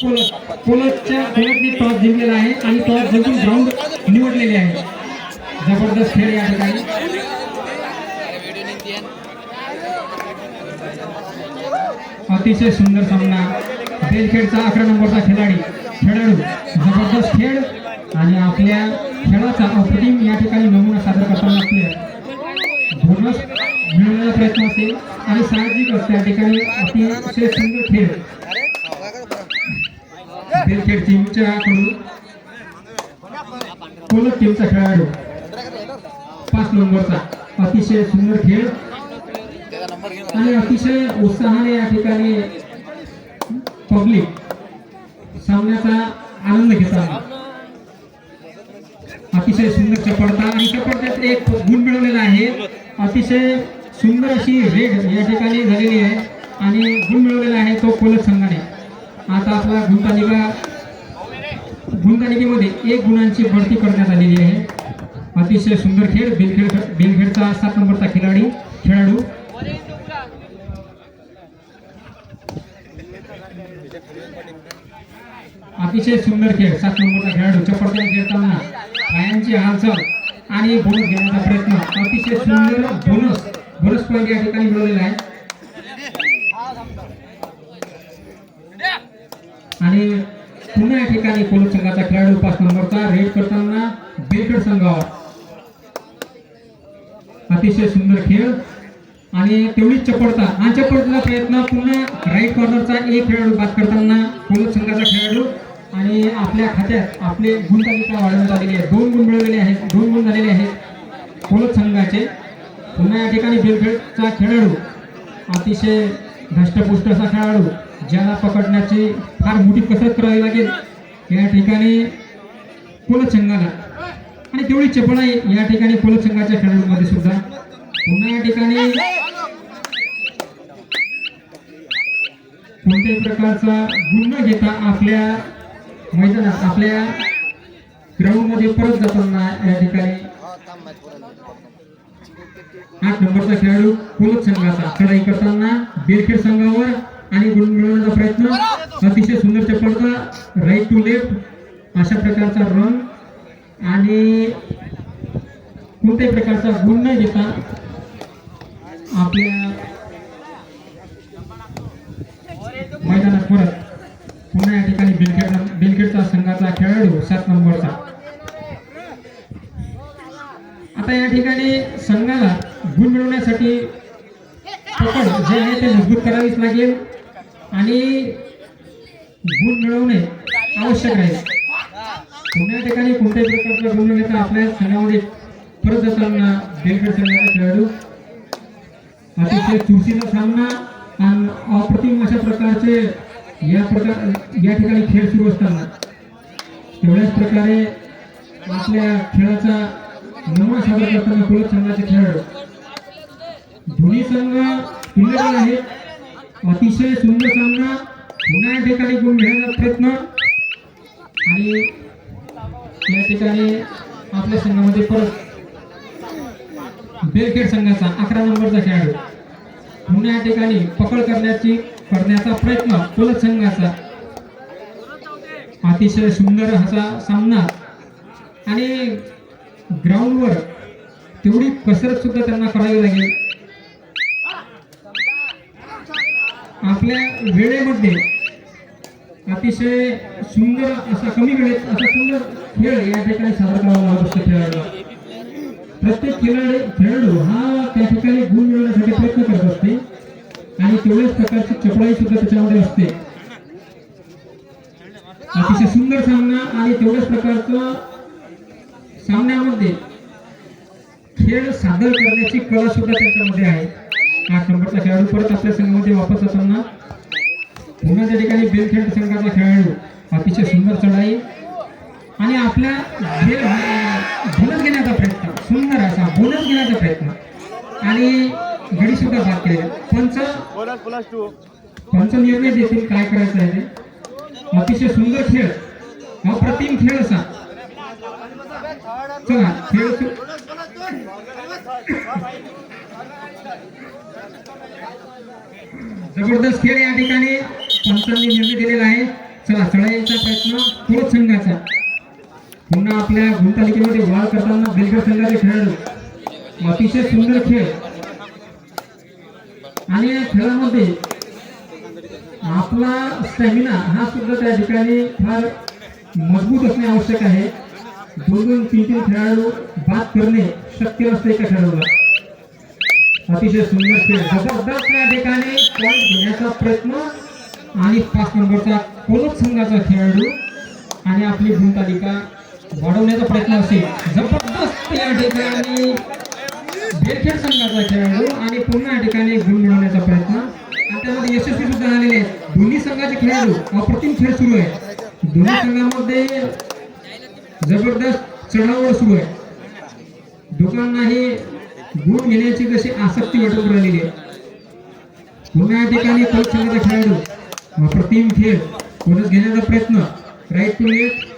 कोलत कोलतच्या toss जिंकलेला आहे आणि टॉस जिंकून ग्राउंड निवडलेले आहे. जबरदस्त खेळ या ठिकाणी. अतिशय सुंदर सामना. बेलखेडचा अकरा नंबरचा खेळाडी खेळाडू जबरदस्त खेळ. आणि आपल्या खेळाचा अप्रतिम या ठिकाणी नमुना सादर करताना प्लेअर बोनस मिळवण्याचा प्रयत्न असेल आणि साहजिकच त्या ठिकाणी अतिशय सुंदर खेळ. क्रिकेट टीमच्या कडून कोलत टीमचा खेळाडू. पाच नंबरचा. अतिशय सुंदर खेळ. आणि अतिशय उत्साहाने या ठिकाणी पब्लिक सामन्याचा आनंद घेतात अतिशय सुंदर चपडता आणि चपडत्यात एक गुण मिळवलेला आहे. अतिशय सुंदर अशी रेड या ठिकाणी झालेली आहे. आणि गुण मिळवलेला आहे तो कोलक संघाने. आता आपला गुणतालिका गुणतालिकेमध्ये एक गुणांची भरती करण्यात आलेली आहे. अतिशय सुंदर खेळ बेलखेड बेलखेडचा सात नंबरचा खिलाडी खेळाडू. अतिशय सुंदर खेळ सात नंबरचा खेळाडू. चपडता खेळताना पायांची हालचाल आणि बोनस घेण्याचा प्रयत्न. अतिशय सुंदर बोनस बोनस पॉईंट या ठिकाणी मिळवलेला आहे. आणि पुन्हा या ठिकाणी पोलीस संघाचा खेळाडू पाच नंबरचा रेड करताना बेलखेड संघावर. अतिशय सुंदर खेळ. आणि तेवढीच चपळता. आणि चपळतेचा प्रयत्न पुन्हा राईट कॉर्नरचा एक खेळाडू बाद करताना पोलीस संघाचा खेळाडू. आणि आपल्या खात्यात आपले गुण तालिका वाढवण्यात आलेली आहे. दोन गुण मिळवलेले आहेत. दोन गुण झालेले आहेत कोलत संघाचे. पुन्हा या ठिकाणी बेलखेडचा खेळाडू. अतिशय धष्टपुष्ट असा खेळाडू. ज्याला पकडण्याची फार मोठी कसरत करावी लागेल या ठिकाणी कोलत आणि तेवढी चपळाई या ठिकाणी कोलत संघाच्या सुद्धा. पुन्हा या ठिकाणी कोणत्याही प्रकारचा गुण न घेता आपल्या मैदानात आपल्या ग्राउंडमध्ये परत जाताना या ठिकाणी आठ नंबरचा खेळाडू कोलत संघाचा चढाई करताना बेरखेड संघावर आणि गुण मिळवण्याचा प्रयत्न. अतिशय सुंदर चपळता राईट टू लेफ्ट अशा प्रकारचा रन आणि कोणत्याही प्रकारचा गुण न घेता आपल्या मैदानात परत पुन्हा या ठिकाणी बेलखेड बेलखेडचा संघाचा खेळाडू सात नंबरचा. आता या ठिकाणी संघाला गुण मिळवण्यासाठी पकड जे आहे ते मजबूत करावीच लागेल. आणि गुण मिळवणे आवश्यक आहे. पुन्हा ठिकाणी कोणत्याही प्रकारचा गुण न आपल्या संघामध्ये परत जाताना बेलखेड संघाचा खेळाडू अतिशय चुरशीचा सामना आणि अप्रतिम अशा प्रकारचे या प्रकार या ठिकाणी खेळ सुरू असताना तेवढ्याच प्रकारे आपल्या खेळाचा नमुना सादर करताना कुलत संघाचे खेळाडू. दोन्ही संघ तुल्यबळ आहेत. अतिशय सुंदर सामना. पुन्हा या ठिकाणी गुण घेण्याचा प्रयत्न. आणि या ठिकाणी आपल्या संघामध्ये परत बेलखेड संघाचा अकरा नंबरचा खेळाडू. पुन्हा या ठिकाणी पकड करण्याची करण्याचा प्रयत्न कोलत संघाचा. अतिशय सुंदर असा सामना. आणि ग्राउंडवर तेवढी कसरत सुद्धा त्यांना करावी लागेल. आपल्या वेळेमध्ये अतिशय सुंदर असा कमी वेळेत असा सुंदर खेळ या ठिकाणी सादर करावा लागत खेळाडू. प्रत्येक खेळाडू खेळाडू हा त्या ठिकाणी गुण मिळवण्यासाठी प्रयत्न करत असते आणि तेवढ्याच प्रकारची चपळाई सुद्धा त्याच्यामध्ये असते. अतिशय सुंदर सामना आणि तेवढ्याच प्रकारचं सामन्यामध्ये खेळ सादर करण्याची कला सुद्धा त्याच्यामध्ये आहे. आठ नंबरचा खेळाडू परत आपल्या संघामध्ये वापस असताना पुन्हा त्या ठिकाणी बेलखेड संघाचा खेळाडू. अतिशय सुंदर चढाई. आणि आपल्या खेळ बोनस घेण्याचा प्रयत्न सुंदर असा बोनस घेण्याचा प्रयत्न. आणि गडी सुद्धा बाद केले पंच पंच निर्णय देतील काय करायचं आहे ते. अतिशय सुंदर खेळ. अप्रतिम खेळ असा. चला खेळ जबरदस्त खेळ या ठिकाणी पंचांनी निर्णय दिलेला आहे. चला चढाईचा प्रयत्न कोच संघाचा. पुन्हा आपल्या गुणतालिकेमध्ये वाढ करताना बेलगड संघाचे खेळाडू. अतिशय सुंदर खेळ. आणि या खेळामध्ये आपला स्टॅमिना हा सुद्धा त्या ठिकाणी फार मजबूत असणे आवश्यक आहे. दोन दोन तीन तीन खेळाडू बाद करणे शक्य नसते एका खेळाडूला. अतिशय सुंदर खेळ. जबरदस्त या ठिकाणी पॉईंट घेण्याचा प्रयत्न. आणि पाच नंबरचा कोलक संघाचा खेळाडू आणि आपली गुणतालिका वाढवण्याचा प्रयत्न असेल. जबरदस्त या ठिकाणी बेरखेड संघाचा खेळाडू आणि पुन्हा या ठिकाणी गुण मिळवण्याचा प्रयत्न. आणि त्यामध्ये यशस्वी सुद्धा झालेले आहेत. दोन्ही संघाचे खेळाडू अप्रतिम खेळ सुरू आहे दोन्ही संघामध्ये जबरदस्त चढावळ सुरू आहे. दोघांनाही गुण घेण्याची कशी आसक्ती वाटून राहिलेली आहे? पुन्हा या ठिकाणी कोच संघाचा खेळाडू अप्रतिम खेळ कोणच घेण्याचा प्रयत्न. राईट टू लेफ्ट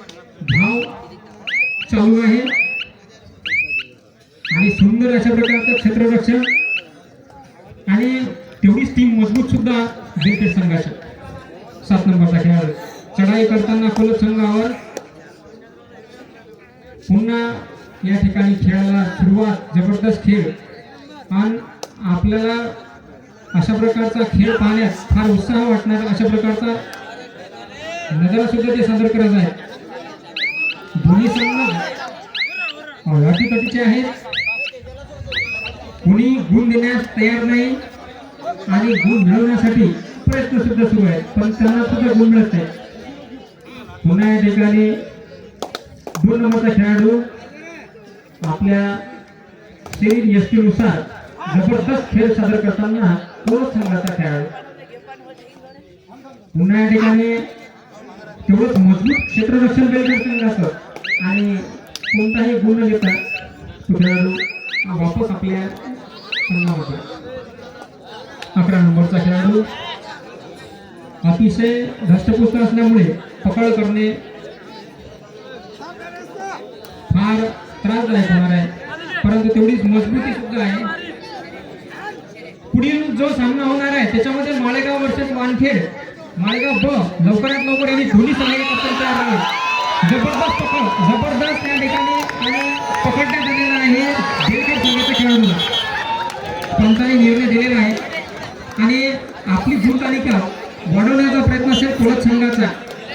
धाव चालू आहे. आणि सुंदर अशा प्रकारचं क्षेत्ररक्षण. आणि तेवढीच टीम मजबूत सुद्धा क्रिकेट संघाच्या सात नंबरचा खेळाडू. चढाई करताना कोलप संघावर. पुन्हा या ठिकाणी खेळाला सुरुवात जबरदस्त खेळ. आणि आपल्याला अशा प्रकारचा खेळ पाहण्यास फार उत्साह वाटणार अशा प्रकारचा नजारा सुद्धा ते सादर करत आहे. दोन्ही संघ अटीतटीचे आहेत. कोणी गुण देण्यास तयार नाही आणि गुण मिळवण्यासाठी प्रयत्न सुद्धा सुरू आहेत. पण त्यांना सुद्धा गुण मिळत नाही. पुन्हा या ठिकाणी दोन नंबरचा खेळाडू आपल्या शरीर यष्टीनुसार जबरदस्त खेळ सादर करताना तो संघाचा खेळाडू? पुन्हा या ठिकाणी तेवढंच मजबूत क्षेत्ररक्षण केलं संघाचं आणि कोणताही गुण न घेता तो खेळाडू वापस आपल्या संघामध्ये अकरा नंबरचा खेळाडू अतिशय धष्टपुष्ट असल्यामुळे पकड करणे फार त्रासदायक होणार आहे. परंतु तेवढीच मजबूती सुद्धा आहे. पुढील जो सामना होणार आहे त्याच्यामध्ये माळेगाव वर्सेस वानखेड. माळेगाव ब लवकरात लवकर यांनी दोन्ही संघाचे कप्तान तयार आहे. जबरदस्त पकड जबरदस्त त्या ठिकाणी आणि पकडण्यात आलेला आहे बेलखेड संघाच्या खेळाडूला. पंचाने निर्णय दिलेला आहे. आणि आपली गुण तालिका वाढवण्याचा प्रयत्न असेल कोळत संघाचा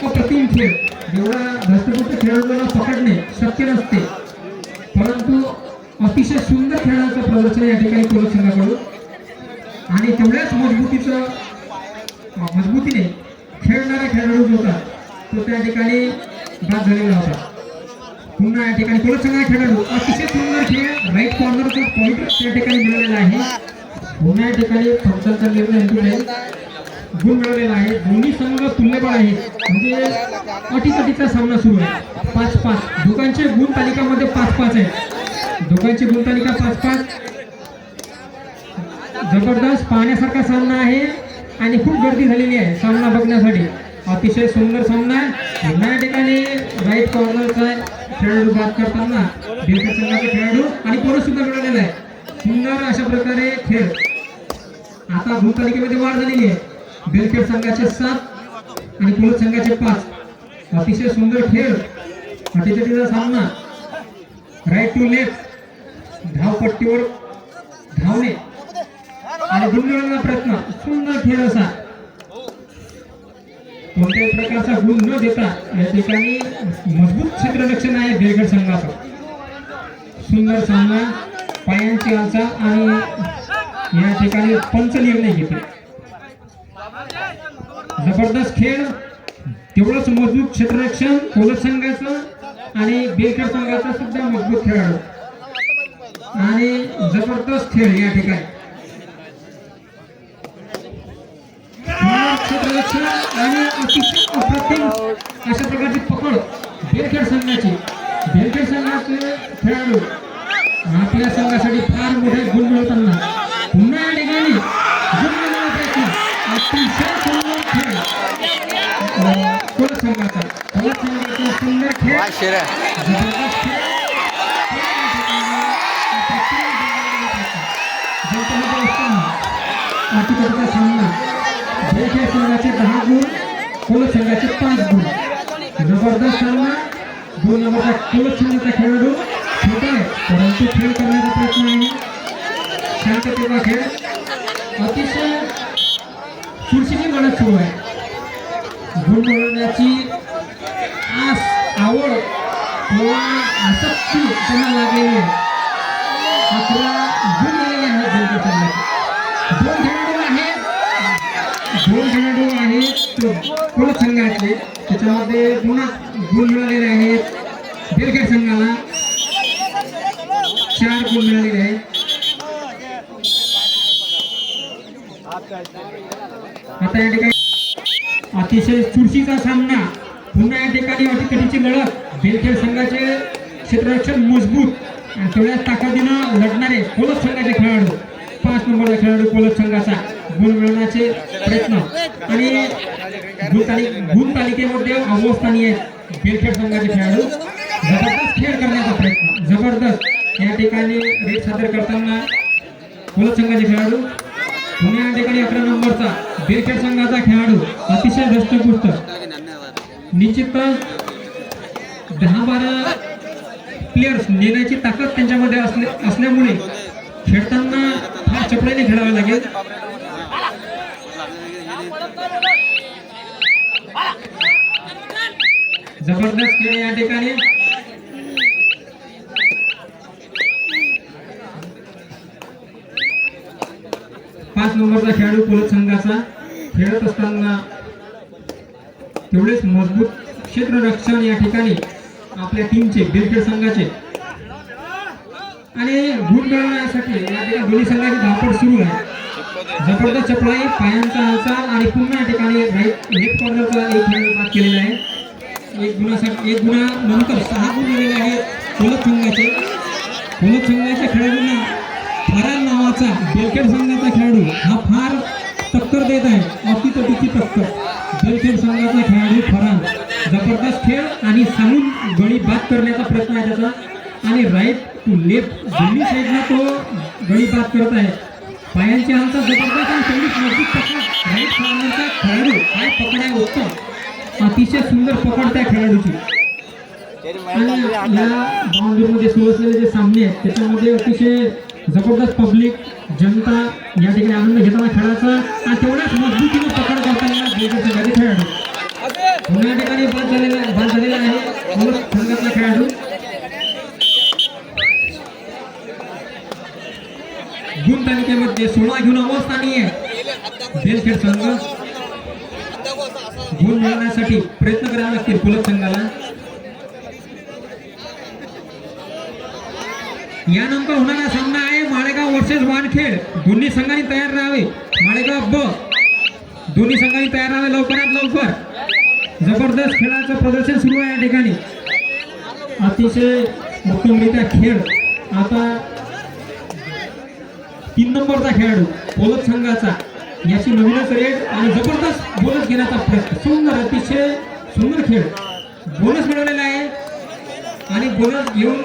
अप्रतिम खेळ. एवढा धस्तपुष्ट खेळाडूला पकडणे शक्य नसते. परंतु अतिशय सुंदर खेळाचं प्रदर्शन या ठिकाणी कोळत संघाकडून आणि तेवढ्याच मजबूतीचं मजबूतीने खेळणारा खेळाडू जो होता तो त्या ठिकाणी बाद झालेला होता. पुन्हा या ठिकाणी कोळत संघाचा खेळाडू अतिशय सुंदर खेळ राईट कॉर्नरचा पॉईंट त्या ठिकाणी मिळालेला आहे. पुन्हा या ठिकाणी फंक्शनचा निर्णय हेतूने गुण मिळवलेला आहे. दोन्ही संघ तुल्यबळ आहेत. म्हणजे अटीतटीचा सामना सुरू आहे. पाच पाच दोघांचे गुण तालिकामध्ये पाच पाच आहे दोघांची गुण तालिका पाच पाच जबरदस्त पाहण्यासारखा सामना आहे आणि खूप गर्दी झालेली आहे सामना बघण्यासाठी. अतिशय सुंदर सामना आहे. या ठिकाणी राईट कॉर्नरचा खेळाडू बाद करताना संघाचा खेळाडू आणि पोरं सुद्धा मिळालेला आहे. सुंदर अशा प्रकारे खेळ. आता भूतालिकेमध्ये वाढ झालेली आहे. बेलखेड संघाचे सात आणि कुलत संघाचे पाच. अतिशय सुंदर खेळ. अटीतटीचा सामना. राईट टू लेफ्ट धावपट्टीवर धावणे. आणि गुंडवण्याचा प्रयत्न. सुंदर खेळ असा. कोणत्याही प्रकारचा गुण न देता या ठिकाणी मजबूत क्षेत्ररक्षण आहे बेलगड संघाचं. सुंदर सामना. पायांची हालचाल आणि या ठिकाणी पंच निर्णय घेतले. जबरदस्त खेळ. तेवढंच मजबूत क्षेत्ररक्षण कोलत संघाचं आणि बेलखेड संघाचा सुद्धा मजबूत खेळाडू. आणि जबरदस्त खेळ या ठिकाणी. क्षेत्ररक्षण आणि अतिशय अप्रतिम अशा प्रकारची पकड बेलखेड संघाची. बेलखेड संघाचे खेळाडू आपल्या संघासाठी फार मोठे गुण मिळवताना पुन्हा या ठिकाणी गुण मिळवण्याचा प्रयत्न अतिशय सुंदर खेळ अं, कोलत संघाचा कोलत संघाचा सुंदर खेळ हा शिऱ्या जबरदस्त खेळ या ठिकाणी अप्रतिम जिंकण्याचा प्रयत्न. जिंकण्याचा असताना अटीतटीचा सामना बेलखेड संघाचे दहा गुण कोलत संघाचे पाच गुण जबरदस्त सामना दोन नंबरचा कोलत संघाचा खेळाडू छोटा आहे परंतु खेळ करण्याचा प्रयत्न आहे शांततेचा खेळ अतिशय चुरशीची लढत सुरू आहे. गुण मिळवण्याची आस आवड किंवा आसक्ती त्यांना लागलेली आहे. अकरा गुण झालेले आहेत बेलकर संघाचे दोन खेळाडू आहेत. दोन खेळाडू आहेत कोलत संघातले त्याच्यामध्ये पुन्हा गुण मिळालेले आहेत. बेलखेड संघाला चार गुण मिळालेले आहेत. आता या ठिकाणी अतिशय चुरशीचा सामना पुन्हा या ठिकाणी अटीतटीची लढत. बेलखेड संघाचे क्षेत्ररक्षण मजबूत आणि तेवढ्याच ताकदीनं लढणारे कोलत संघाचे खेळाडू. पाच नंबरचा खेळाडू कोलत संघाचा गुण मिळवण्याचे प्रयत्न. आणि गुण गुण तालिकेमध्ये अवस्थानी आहेत बेलखेड संघाचे खेळाडू जबरदस्त खेळ करण्याचा प्रयत्न. जबरदस्त. या ठिकाणी रेट सादर करताना कोलत संघाचे खेळाडू पुणे या ठिकाणी अकरा नंबरचा बेलखेड संघाचा खेळाडू अतिशय दष्टपुष्ट. निश्चितच दहा बारा प्लेयर्स नेण्याची ताकद त्यांच्यामध्ये असले असल्यामुळे खेळताना फार चपळाईने खेळावं लागेल. जबरदस्त खेळ या ठिकाणी. पाच नंबरचा खेळाडू पोलत संघाचा खेळत असताना तेवढेच मजबूत क्षेत्ररक्षण या ठिकाणी आपल्या टीमचे बिरखेड संघाचे. आणि गुण मिळवण्यासाठी या ठिकाणी दोन्ही संघाची धावपळ सुरू आहे. जबरदस्त चपळाई पायांचा हालचाल आणि पुन्हा या ठिकाणी राईट लेफ्ट कॉर्नरचा एक खेळ बाद केलेला आहे. एक गुणासाठी एक गुणानंतर सहा गुण दिलेले आहेत पोलत संघाचे. पोलत संघाच्या खेळाडूंना फरार नावाचा बेलखेड संघाचा खेळाडू हा फार टक्कर देत आहे. अतितटीची टक्कर. बेलखेड संघाचा खेळाडू फरान जबरदस्त खेळ आणि सांगून गळी बाद करण्याचा प्रयत्न आहे त्याचा. आणि राईट टू लेफ्ट दोन्ही साईडला तो गळी बाद करत आहे. पायांची हालचा जबरदस्त आणि तेवढीच मजबूत पकड. राईट कॉर्नरचा खेळाडू काय पकड आहे उत्तम. अतिशय सुंदर पकड त्या खेळाडूची. या बाउंड्रीमध्ये सुरू असलेले जे सामने आहेत त्याच्यामध्ये अतिशय जबरदस्त पब्लिक जनता या ठिकाणी आनंद घेताना खेळाचा. आणि तेवढ्याच मजबूतीने पकड करताना संघाचे खेळाडू. पुन्हा या ठिकाणी बाद झालेला बाद झालेला आहे. कोलत संघातला खेळाडू. गुण तालुक्यामध्ये सोळा घेऊन अवस्थानीय बेलखेड संघ. गुण मिळवण्यासाठी प्रयत्न करावे लागतील कुलक संघाला. यानंतर होणारा सामना आहे. वर्सेस वानखेड दोन्ही संघांनी तयार राहावे. माळेगाव ब. दोन्ही संघांनी तयार राहावे लवकरात लवकर. जबरदस्त खेळाचं प्रदर्शन सुरू आहे या ठिकाणी. अतिशय उत्तमरित्या खेळ. आता तीन नंबरचा खेळाडू पोलत संघाचा. याची नवीनच रेट आणि जबरदस्त बोनस घेण्याचा प्रयत्न. सुंदर अतिशय सुंदर खेळ. बोनस मिळवलेला आहे. आणि बोनस घेऊन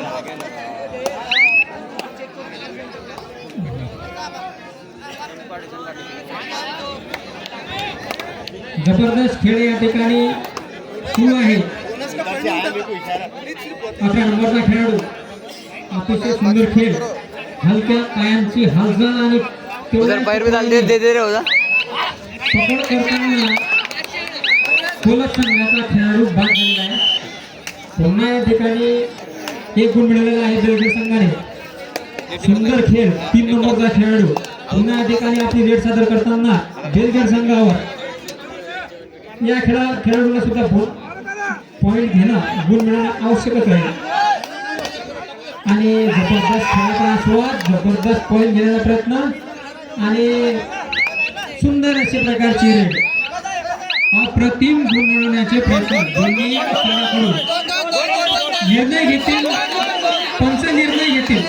जबरदस्त खेळ या ठिकाणी सुरू आहे. अकरा नंबरचा खेळाडू. अतिशय सुंदर खेळ. हलक्या पायांची हालचाल आणि पकड करताना कोलत संघाचा खेळाडू बाद झालेला आहे. पुन्हा या ठिकाणी एक गुण मिळालेला आहे बेलखेड संघाने. सुंदर खेळ तीन नंबरचा खेळाडू. पुन्हा या ठिकाणी आपली रेड सादर करताना बेलखेड संघावर. या खेळा खेळाडूला सुद्धा पॉईंट घेणं गुण मिळणं आवश्यकच आहे. आणि जबरदस्त खेळाचा आस्वाद जबरदस्त पॉईंट घेण्याचा प्रयत्न आणि सुंदर अशा प्रकारची रेड अप्रतिम गुण मिळवण्याचे प्रयत्न. दोन्ही निर्णय घेतील. पंच निर्णय घेतील.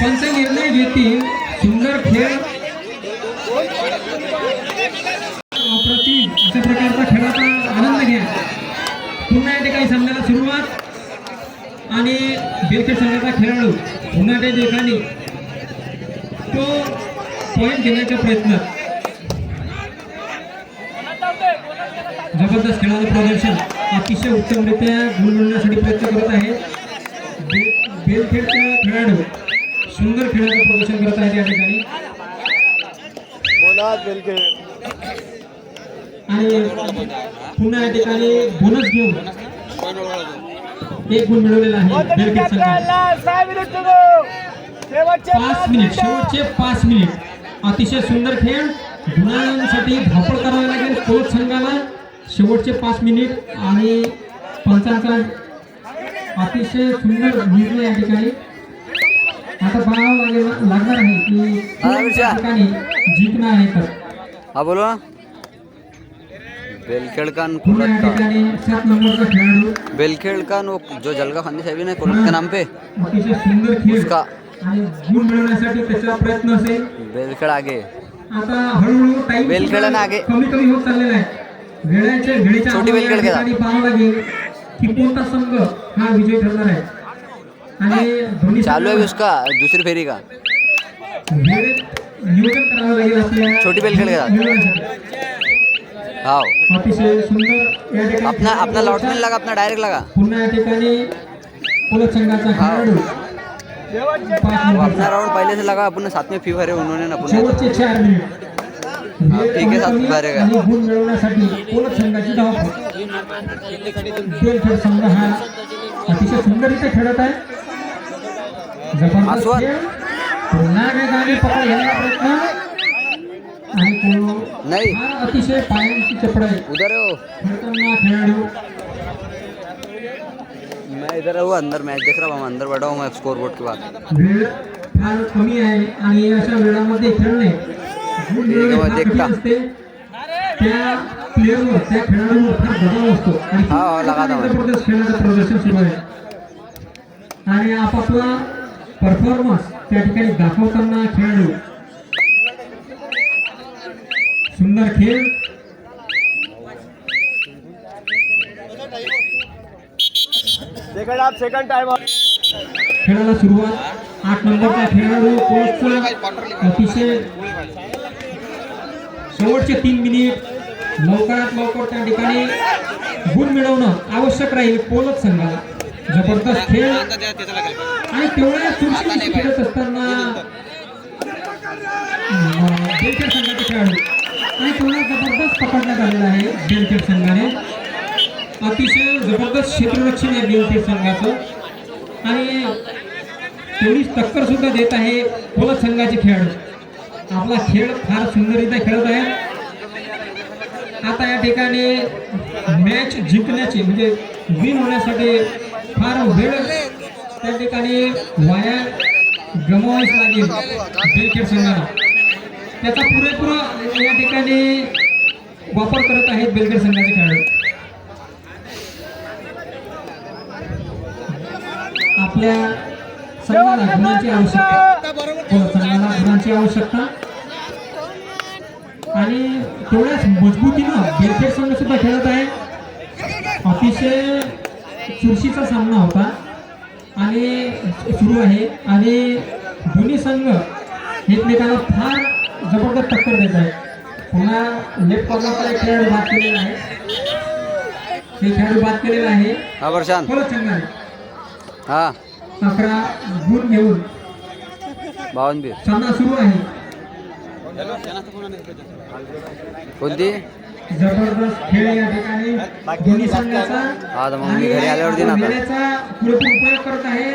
पंच निर्णय घेतील. सुंदर खेळ. अप्रतिम अशा प्रकार खेळाचा आनंद घ्या पुन्हा या ठिकाणी सामन्याला सुरुवात आणि बेलखेड संघाचा खेळाडू त्या ठिकाणी तो पॉईंट घेण्याचा प्रयत्न. जबरदस्त खेळाचं प्रदर्शन. अतिशय उत्तमरित्या गुण मिळवण्यासाठी प्रयत्न करत आहे. बेलखेडचा खेळाडू सुंदर खेळाचं प्रदर्शन करत आहेत या ठिकाणी. आणि पुन्हा या ठिकाणी बोनस घेऊन एक गुण मिळवलेला आहे. शेवटचे पाच मिनिट. अतिशय सुंदर खेळ. गुणांसाठी धावपळ करावी लागेल कोच संघाला. शेवटचे पाच मिनिट आणि पंचांचा अतिशय सुंदर निर्णय या ठिकाणी. आता बघावं लागेल लागणार आहे की हा, ठिकाणी जिंकणार आहे तर? हा बोलो बेलखेड़कान बेलखेड़कान वो जो जलगा खानी साहब ने कुलत के नाम पे, उसका प्रयत्न बेलखेड आगे। बेलखेड़ा आगे। छोटी बेलखेड के चालू है उसका, दूसरी फेरी का। छोटी बेलखेड के साथ। हाँ अतिशय सुंदर या ठिकाणी अपना अपना लॉट में लगा अपना डायरेक्ट लगा। पुन्हा या ठिकाणी पोलत संघाचा खेळाडू पाच वो अपना राउंड पहले से लगा अपन साथ में फ़ी भरे उन्होंने ना अपन शेवटचे चार मिनिट। हा, ठीक आहे, सात कमी भरेगा. आणि गुण मिळवण्यासाठी पोलत संघाची धावपळ बेलखेड संघ हा। अतिशय सुंदररीत्या खेळत आहे ज़बरदस्त आस्वाद. खेळ पुन्हा वेगाने पकड प्रयत्न। नहीं. अतिशय पायांची चपड आहे. उधर खेळाडू. मैं इधर है अंदर मैच देख रहा हूँ अंदर बैठा हूँ मैं स्कोर बोर्ड के बाद वेळ फार कमी आहे आणि अशा वेळामध्ये खेळणे देखता. कठीण असते. त्या प्लेअरवर त्या खेळाडूवर फार दबाव असतो. आणि हा, लगा दबाव. जबरदस्त खेळाचं प्रदर्शन सुरू आहे. आणि आपापला परफॉर्मन्स त्या ठिकाणी दाखवताना खेळाडू सुंदर खेळ. सेकंड हाफ सेकंड टाइम खेळाला सुरुवात. आठ नंबरचा खेळाडू कोचचा अतिशय शेवटचे तीन मिनिट लवकरात लवकर त्या ठिकाणी गुण मिळवणं आवश्यक राहील पोलत संघाला. जबरदस्त खेळ. आणि तेवढ्या सुरक्षित खेळत असताना संघाचे खेळाडू आणि जबरदस्त पकडण्यात आलेला आहे बेलखेड संघाने. अतिशय जबरदस्त क्षेत्ररक्षण आहे बेलखेड संघाचं. आणि तेवढीच टक्कर सुद्धा देत आहे पोलत संघाचे खेळाडू. आपला खेळ फार सुंदररित्या खेळत आहे आता या ठिकाणी मॅच जिंकण्याची म्हणजे विन होण्यासाठी फार वेळ त्या ठिकाणी वाया गमवायच लागेल बेलखेड संघाला. त्याचा पुरेपूर या ठिकाणी वापर करत आहेत बेलगड संघाचे खेळाडू. आपल्या संघाला गुणांची आवश्यकता. हो, संघाला गुणांची आवश्यकता. आणि तेवढ्याच मजबूतीनं बेलखेड संघ सुद्धा खेळत आहे. अतिशय चुरशीचा सामना होता. आणि सुरू आहे. आणि दोन्ही संघ एकमेकांना फार जबरदस्त टक्कर देत आहे. पुन्हा लेफ्ट कॉर्नरचा एक खेळाडू बाद केलेला आहे. एक खेळाडू बाद केलेला आहे. हाँ परत संघाने हाँ. अकरा गुण घेऊन बावन भी सामना सुरू आहे. कोणती? जबरदस्त खेळ या ठिकाणी. दोन्ही संघाचा हा. वेळेचा पुरेपूर उपयोग करत आहे.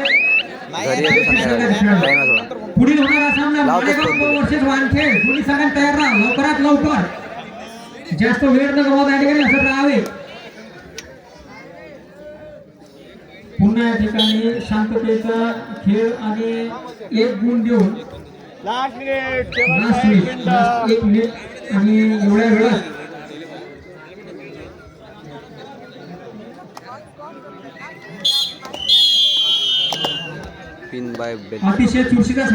पुढील होणारा सामना मालेगाव फोन. वर्सेस वानखेड. तयार राहा. लवकरात लवकर. जास्त वेळ न गमावता या ठिकाणी असं राहावे. पुन्हा या ठिकाणी शांततेचा खेळ आणि एक गुण देऊन लास्ट मिनिट एक मिनिट आणि एवढ्या वेळात पिन बाय अतिशय चुरशीचा